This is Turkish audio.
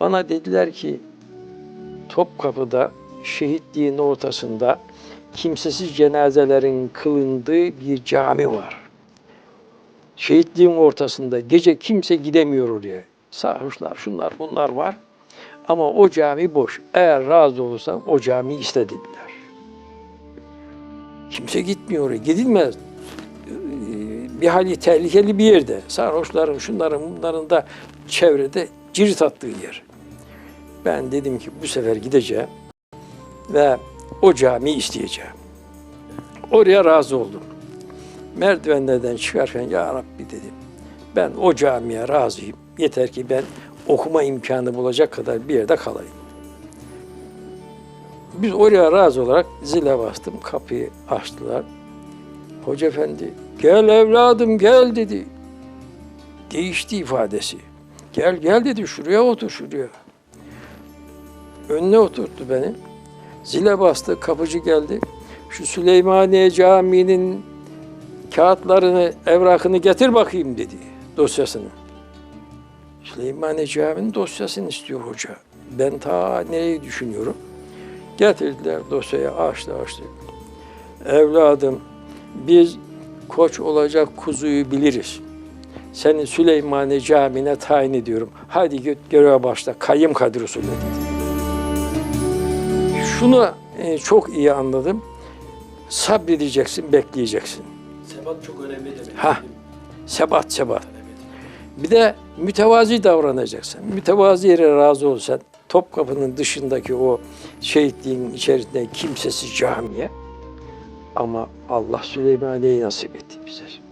Bana dediler ki Topkapı'da şehitliğin ortasında kimsesiz cenazelerin kılındığı bir cami var. Şehitliğin ortasında gece kimse gidemiyor oraya. Sarhoşlar, şunlar, bunlar var. Ama o cami boş. Eğer razı olursan o camiyi istediler. Kimse gitmiyor oraya. Gidilmez. Ee, Bir hali tehlikeli bir yerde. Sarhoşların, şunların, bunların da çevrede cirit attığı yer. Ben dedim ki bu sefer gideceğim ve o camiyi isteyeceğim. Oraya razı oldum. Merdivenlerden çıkarken ya Rabbi dedim. Ben o camiye razıyım. Yeter ki ben okuma imkanı bulacak kadar bir yerde kalayım. Biz oraya razı olarak zile bastım. Kapıyı açtılar. Hoca efendi gel evladım gel dedi. Değişti ifadesi. Gel gel dedi şuraya otur şuraya. Önüne oturttu beni. Zile bastı, kapıcı geldi. Şu Süleymaniye Camii'nin kağıtlarını, evrakını getir bakayım dedi, dosyasını. Süleymaniye Camii'nin dosyasını istiyor hoca. Ben ta nereyi düşünüyorum. Getirdiler dosyayı, açtı açtı. Evladım, biz koç olacak kuzuyu biliriz. Seni Süleymaniye Camii'ne tayin ediyorum. Hadi git göreve başla. Kayyım Kadir usulü dedi. Şunu e, çok iyi anladım. Sabredeceksin, bekleyeceksin. Sebat çok önemli demek. Ha. Sebat sebat. Bir de mütevazi davranacaksın. Mütevazi yere razı olsan Topkapı'nın dışındaki o şehitliğin içerisinde kimsesiz camiye ama Allah Süleymaniye'yi nasip etti bize.